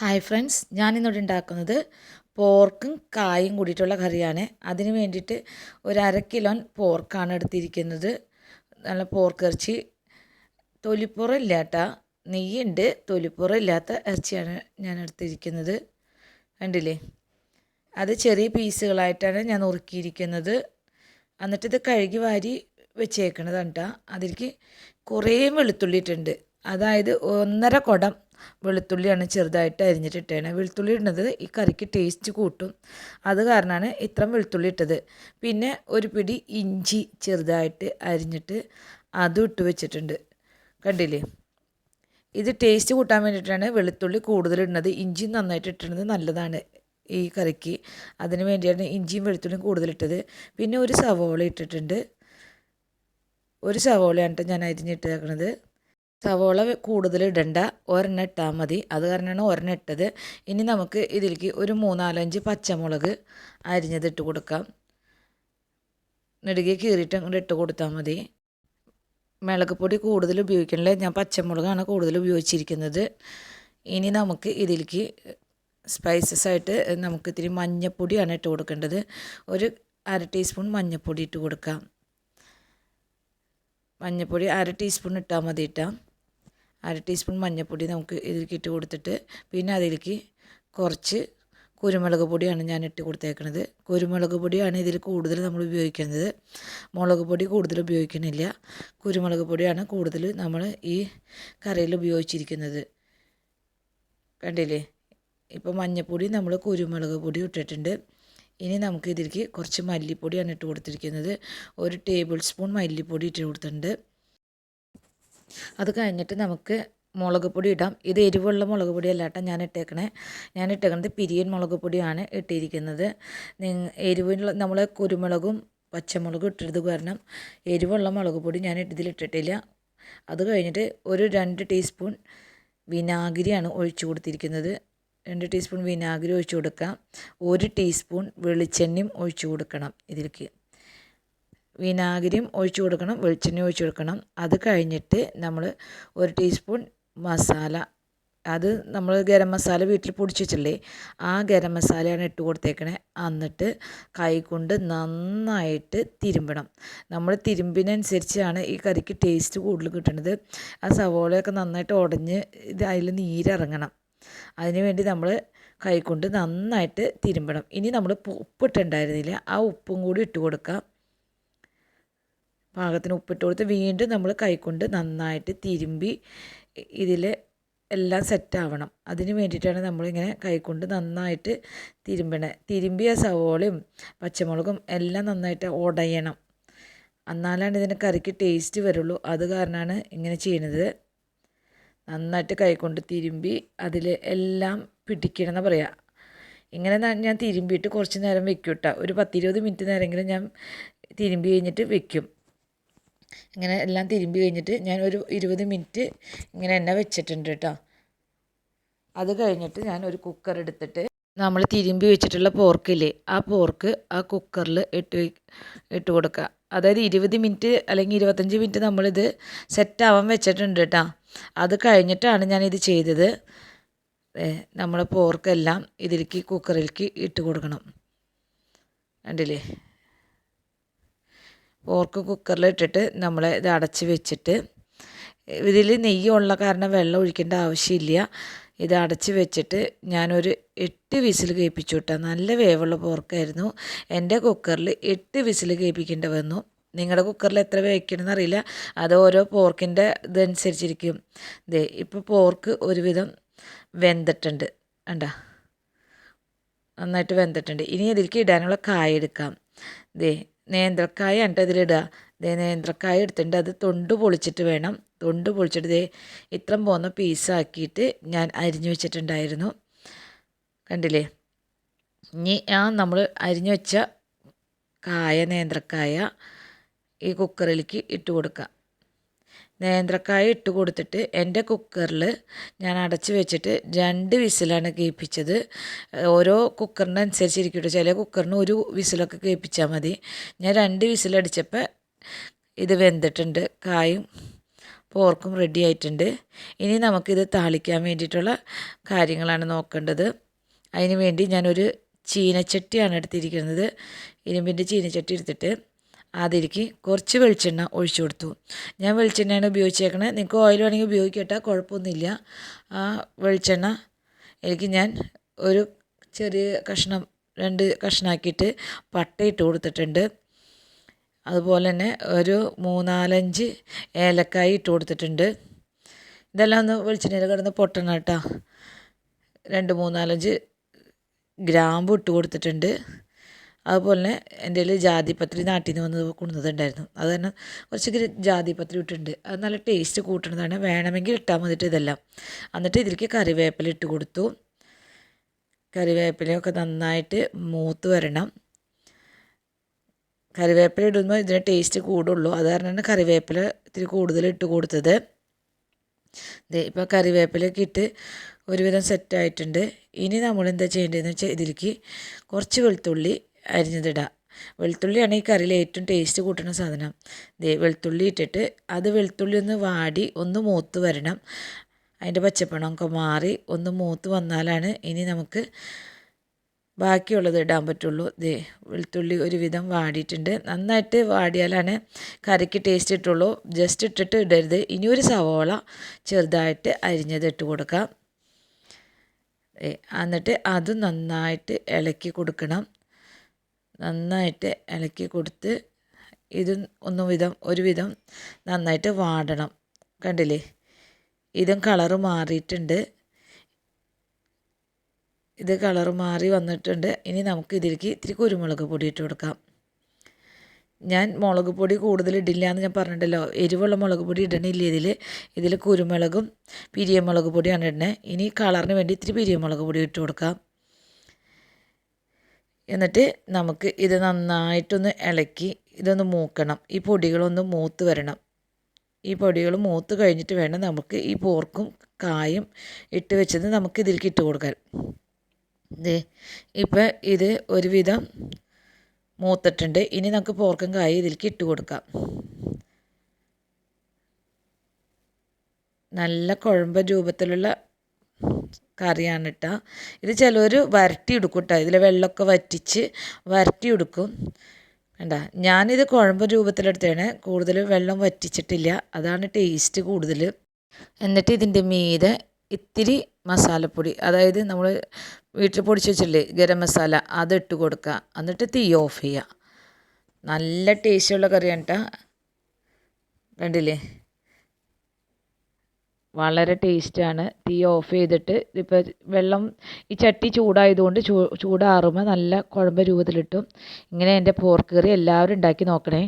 Hi friends ഞാനിന്നിവിടെ ഉണ്ടാക്കുന്നത് പോർക്കും കായും കൂടിയിട്ടുള്ള കറിയാണ്. അതിന് വേണ്ടിയിട്ട് ഒരു അര കിലോ പോർക്കാണ് എടുത്തിരിക്കുന്നത്. നല്ല പോർക്ക് ഇറച്ചി. തൊലിപ്പുറം ഇല്ലാത്ത നെയ്യുണ്ട് തൊലിപ്പുറം ഇല്ലാത്ത ഇറച്ചിയാണ് ഞാൻ എടുത്തിരിക്കുന്നത്. കണ്ടില്ലേ? അത് ചെറിയ പീസുകളായിട്ടാണ് ഞാൻ നുറുക്കിയിരിക്കുന്നത്. എന്നിട്ട് ഇത് കഴുകി വാരി വെച്ചേക്കണതാണ് കേട്ടോ അതിലേക്ക് കുറേ വെളുത്തുള്ളിയിട്ടുണ്ട് അതായത് ഒന്നര കുടം വെളുത്തുള്ളിയാണ് ചെറുതായിട്ട് അരിഞ്ഞിട്ടിട്ടേണ്. വെളുത്തുള്ളി ഇടുന്നത് ഈ കറിക്ക് ടേസ്റ്റ് കൂട്ടും. അത് കാരണമാണ് ഇത്രയും വെളുത്തുള്ളി ഇട്ടത്. പിന്നെ ഒരു പിടി ഇഞ്ചി ചെറുതായിട്ട് അരിഞ്ഞിട്ട് അതും ഇട്ട് വെച്ചിട്ടുണ്ട്. കണ്ടില്ലേ? ഇത് ടേസ്റ്റ് കൂട്ടാൻ വേണ്ടിയിട്ടാണ് വെളുത്തുള്ളി കൂടുതലിടുന്നത് ഇഞ്ചി നന്നായിട്ട് ഇട്ടുന്നത് നല്ലതാണ് ഈ കറിക്ക്. അതിന് വേണ്ടിയാണ് ഇഞ്ചിയും വെളുത്തുള്ളിയും കൂടുതലിട്ടത് പിന്നെ ഒരു സവോള ഇട്ടിട്ടുണ്ട്. ഒരു സവോളയാണ് കേട്ടോ ഞാൻ അരിഞ്ഞിട്ടേക്കണത്. സവോള കൂടുതൽ ഇടണ്ട. ഒരെണ്ണം ഇട്ടാൽ മതി. അത് കാരണമാണ് ഒരെണ്ണം ഇട്ടത്. ഇനി നമുക്ക് ഇതിലേക്ക് ഒരു മൂന്നാലഞ്ച് പച്ചമുളക് അരിഞ്ഞത് ഇട്ട് കൊടുക്കാം. നെടുകെ കീറിയിട്ട് അങ്ങോട്ട് ഇട്ട് കൊടുത്താൽ മതി. മുളക് പൊടി കൂടുതൽ ഉപയോഗിക്കണില്ല. ഞാൻ പച്ചമുളകാണ് കൂടുതൽ ഉപയോഗിച്ചിരിക്കുന്നത്. ഇനി നമുക്ക് ഇതിലേക്ക് സ്പൈസസ് ആയിട്ട് നമുക്ക് ഇത്തിരി മഞ്ഞപ്പൊടിയാണ് ഇട്ട് കൊടുക്കേണ്ടത്. ഒരു അര ടീസ്പൂൺ മഞ്ഞപ്പൊടി ഇട്ട് കൊടുക്കാം. മഞ്ഞൾപ്പൊടി അര ടീസ്പൂൺ ഇട്ടാൽ മതി ഇട്ടാ അര ടീസ്പൂൺ മഞ്ഞൾപ്പൊടി നമുക്ക് ഇതിലേക്ക് ഇട്ട് കൊടുത്തിട്ട് പിന്നെ അതിലേക്ക് കുറച്ച് കുരുമുളക് പൊടിയാണ് ഞാൻ ഇട്ട് കൊടുത്തേക്കുന്നത് കുരുമുളക് പൊടിയാണ് ഇതിൽ കൂടുതൽ നമ്മൾ ഉപയോഗിക്കുന്നത്. മുളക് പൊടി കൂടുതൽ ഉപയോഗിക്കുന്നില്ല. കുരുമുളക് പൊടിയാണ് കൂടുതൽ നമ്മൾ ഈ കറിയിൽ ഉപയോഗിച്ചിരിക്കുന്നത്. കണ്ടില്ലേ? ഇപ്പോൾ മഞ്ഞൾപ്പൊടി നമ്മൾ കുരുമുളക് പൊടി ഇട്ടിട്ടുണ്ട്. ഇനി നമുക്ക് ഇതിലേക്ക് കുറച്ച് മല്ലിപ്പൊടിയാണ് ഇട്ട് കൊടുത്തിരിക്കുന്നത്. ഒരു ടേബിൾ സ്പൂൺ മല്ലിപ്പൊടി ഇട്ട് കൊടുത്തിട്ടുണ്ട്. അത് കഴിഞ്ഞിട്ട് നമുക്ക് മുളക് പൊടി ഇടാം. ഇത് എരിവുള്ള മുളക് പൊടി അല്ല കേട്ടോ ഞാൻ ഇട്ടേക്കണേ. ഞാൻ ഇട്ടേക്കണത് പിരിയൻ മുളക് പൊടിയാണ് ഇട്ടിരിക്കുന്നത്. എരിവുള്ള നമ്മൾ കുരുമുളകും പച്ചമുളകും ഇട്ടിരുത് കാരണം എരിവുള്ള മുളക് പൊടി ഞാൻ ഇതിലിട്ടിട്ടില്ല അത് കഴിഞ്ഞിട്ട് ഒരു രണ്ട് ടീസ്പൂൺ വിനാഗിരിയാണ് ഒഴിച്ചു കൊടുത്തിരിക്കുന്നത്. രണ്ട് ടീസ്പൂൺ വിനാഗിരി ഒഴിച്ചു കൊടുക്കാം. ഒരു ടീസ്പൂൺ വെളിച്ചെണ്ണയും ഒഴിച്ചു കൊടുക്കണം ഇതിലേക്ക്. വിനാഗിരിയും ഒഴിച്ചു കൊടുക്കണം വെളിച്ചെണ്ണ ഒഴിച്ചു കൊടുക്കണം. അത് കഴിഞ്ഞിട്ട് നമ്മൾ ഒരു ടീസ്പൂൺ മസാല. അത് നമ്മൾ ഗരം മസാല വീട്ടിൽ പൊടിച്ച് വെച്ചില്ലേ ആ ഗരം മസാലയാണ് ഇട്ട് കൊടുത്തേക്കണേ. എന്നിട്ട് കൈ കൊണ്ട് നന്നായിട്ട് തിരുമ്പണം. നമ്മൾ തിരുമ്പിനനുസരിച്ചാണ് ഈ കറിക്ക് ടേസ്റ്റ് കൂടുതൽ കിട്ടുന്നത് ആ സവോളയൊക്കെ നന്നായിട്ട് ഉടഞ്ഞ് ഇത് അതിൽ നീരിറങ്ങണം. അതിന് വേണ്ടി നമ്മൾ കൈകൊണ്ട് നന്നായിട്ട് തിരുമ്പണം. ഇനി നമ്മൾ ഉപ്പ് ഇട്ടിട്ടുണ്ടായിരുന്നില്ല. ആ ഉപ്പും കൂടി ഇട്ട് കൊടുക്കാം. പാകത്തിന് ഉപ്പിട്ട് കൊടുത്ത് വീണ്ടും നമ്മൾ കൈകൊണ്ട് നന്നായിട്ട് തിരുമ്പി ഇതിൽ എല്ലാം സെറ്റാവണം അതിന് വേണ്ടിയിട്ടാണ് നമ്മളിങ്ങനെ കൈകൊണ്ട് നന്നായിട്ട് തിരുമ്പണേ. തിരുമ്പിയ സവോളയും പച്ചമുളകും എല്ലാം നന്നായിട്ട് ഉടയണം എന്നാലാണ് ഇതിന് കറിക്ക് ടേസ്റ്റ് വരുള്ളൂ. അത് കാരണമാണ് ഇങ്ങനെ ചെയ്യുന്നത് നന്നായിട്ട് കൈകൊണ്ട് തിരുമ്പി അതിൽ എല്ലാം പിടിക്കണം എന്ന് പറയാം. ഇങ്ങനെ ഞാൻ തിരുമ്പിയിട്ട് കുറച്ച് നേരം വെക്കും കേട്ടോ ഒരു പത്തിരുപത് മിനിറ്റ് നേരമെങ്കിലും ഞാൻ തിരുമ്പി കഴിഞ്ഞിട്ട് വെക്കും. ഇങ്ങനെ എല്ലാം തിരുമ്പി കഴിഞ്ഞിട്ട് ഞാൻ ഒരു ഇരുപത് മിനിറ്റ് ഇങ്ങനെ എണ്ണ വെച്ചിട്ടുണ്ട് കേട്ടോ. അത് കഴിഞ്ഞിട്ട് ഞാൻ ഒരു കുക്കർ എടുത്തിട്ട് നമ്മൾ തിരുമ്പി വെച്ചിട്ടുള്ള പോർക്കില്ലേ ആ പോർക്ക് ആ കുക്കറിൽ ഇട്ട് ഇട്ട് കൊടുക്കുക. അതായത് ഇരുപത് മിനിറ്റ് അല്ലെങ്കിൽ ഇരുപത്തഞ്ച് മിനിറ്റ് നമ്മളിത് സെറ്റ് ആവാൻ വെച്ചിട്ടുണ്ട് കേട്ടോ. അത് കഴിഞ്ഞിട്ടാണ് ഞാനിത് ചെയ്തത്. നമ്മൾ പോർക്കെല്ലാം ഇതിലേക്ക് കുക്കറിലേക്ക് ഇട്ട് കൊടുക്കണം. കണ്ടില്ലേ? പോർക്ക് കുക്കറിൽ ഇട്ടിട്ട് നമ്മൾ ഇത് അടച്ച് വെച്ചിട്ട് ഇതിൽ നെയ്യുള്ള കാരണം വെള്ളം ഒഴിക്കേണ്ട ആവശ്യമില്ല. ഇത് അടച്ച് വെച്ചിട്ട് ഞാനൊരു എട്ട് വിസിൽ കേൾപ്പിച്ചു കേട്ടോ നല്ല വേവുള്ള പോർക്കായിരുന്നു. എന്റെ കുക്കറിൽ എട്ട് വിസിൽ കേൾപ്പിക്കേണ്ടി വന്നു. നിങ്ങളുടെ കുക്കറിൽ എത്ര വേവിക്കണമെന്ന് അറിയില്ല. അത് ഓരോ പോർക്കിന്റെ ഇതനുസരിച്ചിരിക്കും. ദേ ഇപ്പോൾ പോർക്ക് ഒരുവിധം വെന്തിട്ടുണ്ട്. കണ്ട? നന്നായിട്ട് വെന്തിട്ടുണ്ട്. ഇനി ഇതിലേക്ക് ഇടാനുള്ള കായ എടുക്കാം. ദേ നേന്ത്രക്കായ ഉണ്ട് അതിലിടുക ദേ നേന്ത്രക്കായ എടുത്തിട്ടുണ്ട്. അത് തൊണ്ട് പൊളിച്ചിട്ട് വേണം. തൊണ്ട് പൊളിച്ചിട്ട് ദേ ഇത്രയും പോകുന്ന പീസാക്കിയിട്ട് ഞാൻ അരിഞ്ഞു വെച്ചിട്ടുണ്ടായിരുന്നു. കണ്ടില്ലേ? ഇനി ആ നമ്മൾ അരിഞ്ഞു വെച്ച കായ നേന്ത്രക്കായ ഈ കുക്കറിലേക്ക് ഇട്ട് കൊടുക്കുക. നേന്ത്രക്കായ ഇട്ട് കൊടുത്തിട്ട് എന്റെ കുക്കറിൽ ഞാൻ അടച്ച് വെച്ചിട്ട് രണ്ട് വിസിലാണ് കേൾപ്പിച്ചത്. ഓരോ കുക്കറിനനുസരിച്ച് അനുസരിച്ചിരിക്കട്ടെ ചില കുക്കറിന് ഒരു വിസിലൊക്കെ കേൾപ്പിച്ചാൽ മതി. ഞാൻ രണ്ട് വിസിലടിച്ചപ്പോൾ ഇത് വെന്തിട്ടുണ്ട്. കായും പോർക്കും റെഡി ആയിട്ടുണ്ട്. ഇനി നമുക്കിത് താളിക്കാൻ വേണ്ടിയിട്ടുള്ള കാര്യങ്ങളാണ് നോക്കേണ്ടത്. അതിന് വേണ്ടി ഞാനൊരു ചീനച്ചട്ടിയാണ് എടുത്തിരിക്കുന്നത്. ഇരുമ്പിന്റെ ചീനച്ചട്ടി എടുത്തിട്ട് അതിലേക്ക് കുറച്ച് വെളിച്ചെണ്ണ ഒഴിച്ചു കൊടുത്തു. ഞാൻ വെളിച്ചെണ്ണയാണ് ഉപയോഗിച്ചേക്കണത് നിങ്ങൾക്ക് ഓയിൽ വേണമെങ്കിൽ ഉപയോഗിക്കട്ടെ കുഴപ്പമൊന്നുമില്ല. ആ വെളിച്ചെണ്ണ എനിക്ക് ഞാൻ ഒരു ചെറിയ കഷ്ണം രണ്ട് കഷ്ണമാക്കിയിട്ട് പട്ടയിട്ട് കൊടുത്തിട്ടുണ്ട്. അതുപോലെ തന്നെ ഒരു മൂന്നാലഞ്ച് ഏലക്കായി ഇട്ട് കൊടുത്തിട്ടുണ്ട്. ഇതെല്ലാം ഒന്ന് വെളിച്ചെണ്ണയിൽ കിടന്ന് പൊട്ടണം കേട്ടോ. രണ്ട് മൂന്നാലഞ്ച് ഗ്രാമ്പു ഇട്ട് കൊടുത്തിട്ടുണ്ട്. അതുപോലെ തന്നെ എന്റെ കയ്യിൽ ജാതിപത്രി നാട്ടിൽ നിന്ന് വന്ന് കൊണ്ടുവന്നിട്ടുണ്ടായിരുന്നു. അത് തന്നെ കുറച്ച് ജാതിപത്രി ഇട്ടിട്ടുണ്ട്. അത് നല്ല ടേസ്റ്റ് കൂട്ടണതാണ്. വേണമെങ്കിൽ ഇട്ടാൽ മതിട്ട് ഇതെല്ലാം. എന്നിട്ട് ഇതിലേക്ക് കറിവേപ്പില ഇട്ട് കൊടുത്തു. കറിവേപ്പിലയൊക്കെ നന്നായിട്ട് മൂത്ത് വരണം. കറിവേപ്പില ഇടുമ്പോൾ ഇതിന് ടേസ്റ്റ് കൂടുള്ളൂ. അത് കാരണമാണ് കറിവേപ്പില ഇത്തിരി കൂടുതൽ ഇട്ട് കൊടുത്തത്. ഇപ്പോൾ കറിവേപ്പിലയൊക്കെ ഇട്ട് ഒരുവിധം സെറ്റായിട്ടുണ്ട് ഇനി നമ്മൾ എന്താ ചെയ്യേണ്ടതെന്ന് വെച്ചാൽ ഇതിലേക്ക് കുറച്ച് വെളുത്തുള്ളി അരിഞ്ഞതിടുക വെളുത്തുള്ളിയാണ് ഈ കറിയിൽ ഏറ്റവും ടേസ്റ്റ് കൂട്ടുന്ന സാധനം. ദേ വെളുത്തുള്ളി ഇട്ടിട്ട് അത് വെളുത്തുള്ളി ഒന്ന് വാടി ഒന്ന് മൂത്ത് വരണം. അതിന്റെ പച്ചപ്പണമൊക്കെ മാറി ഒന്ന് മൂത്ത് വന്നാലാണ് ഇനി നമുക്ക് ബാക്കിയുള്ളത് ഇടാൻ പറ്റുള്ളൂ. ദേ വെളുത്തുള്ളി ഒരുവിധം വാടിയിട്ടുണ്ട്. നന്നായിട്ട് വാടിയാലാണ് കറിക്ക് ടേസ്റ്റ് ഇട്ടുള്ളൂ ജസ്റ്റ് ഇട്ടിട്ട് ഇടരുത്. ഇനി ഒരു സവോള ചെറുതായിട്ട് അരിഞ്ഞത് ഇട്ട് കൊടുക്കാം. എന്നിട്ട് അത് നന്നായിട്ട് ഇളക്കി കൊടുക്കണം. നന്നായിട്ട് ഇളക്കി കൊടുത്ത് ഇത് ഒന്ന് വിധം ഒരു വിധം നന്നായിട്ട് വാടണം. കണ്ടില്ലേ? ഇതും കളറ് മാറിയിട്ടുണ്ട്. ഇത് കളറ് മാറി വന്നിട്ടുണ്ട്. ഇനി നമുക്ക് ഇതിലേക്ക് ഇത്തിരി കുരുമുളക് പൊടി ഇട്ട് കൊടുക്കാം. ഞാൻ മുളക് പൊടി കൂടുതൽ ഇടില്ല എന്ന് ഞാൻ പറഞ്ഞിട്ടല്ലോ. എരിവുള്ള മുളക് പൊടി ഇടണില്ല ഇതിൽ ഇതിൽ കുരുമുളകും പിരിയമുളക് പൊടിയാണ് ഇടണേ ഇനി കളറിന് വേണ്ടി ഇത്തിരി പിരിയമുളക് പൊടി ഇട്ട് കൊടുക്കാം. എന്നിട്ട് നമുക്ക് ഇത് നന്നായിട്ടൊന്ന് ഇളക്കി ഇതൊന്ന് മൂക്കണം. ഈ പൊടികളൊന്ന് മൂത്ത് വരണം. ഈ പൊടികൾ മൂത്ത് കഴിഞ്ഞിട്ട് വേണം നമുക്ക് ഈ പോർക്കും കായും ഇട്ട് വെച്ചത് നമുക്ക് ഇതിലേക്ക് ഇട്ട് കൊടുക്കാൻ. ദേ ഇപ്പം ഇത് ഒരുവിധം മൂത്തിട്ടുണ്ട്. ഇനി നമുക്ക് പോർക്കും കായും ഇതിലേക്ക് ഇട്ട് കൊടുക്കാം. നല്ല കുഴമ്പ രൂപത്തിലുള്ള കറിയാണ് കേട്ടോ ഇത് ചിലർ വരട്ടി എടുക്കും കേട്ടോ ഇതിൽ വെള്ളമൊക്കെ വറ്റിച്ച് വരട്ടി എടുക്കും വേണ്ട ഞാനിത് കുഴമ്പ് രൂപത്തിലെടുത്താണ്. കൂടുതൽ വെള്ളം വറ്റിച്ചിട്ടില്ല. അതാണ് ടേസ്റ്റ് കൂടുതൽ എന്നിട്ട് ഇതിന്റെ മീതെ ഇത്തിരി മസാലപ്പൊടി. അതായത് നമ്മൾ വീട്ടിൽ പൊടിച്ച് വെച്ചില്ലേ ഗരം മസാല അത് ഇട്ട് കൊടുക്കുക എന്നിട്ട് തീ ഓഫ് ചെയ്യുക നല്ല ടേസ്റ്റുള്ള കറിയാണ് കേട്ടോ കണ്ടില്ലേ? വളരെ ടേസ്റ്റാണ്. തീ ഓഫ് ചെയ്തിട്ട് ഇപ്പോൾ വെള്ളം ഈ ചട്ടി ചൂടായതുകൊണ്ട് ചൂടാറുമ്പോൾ നല്ല കുഴമ്പ് രൂപത്തിലിട്ടും. ഇങ്ങനെ എന്റെ പോർക്ക് കറി എല്ലാവരും ഉണ്ടാക്കി നോക്കണേ.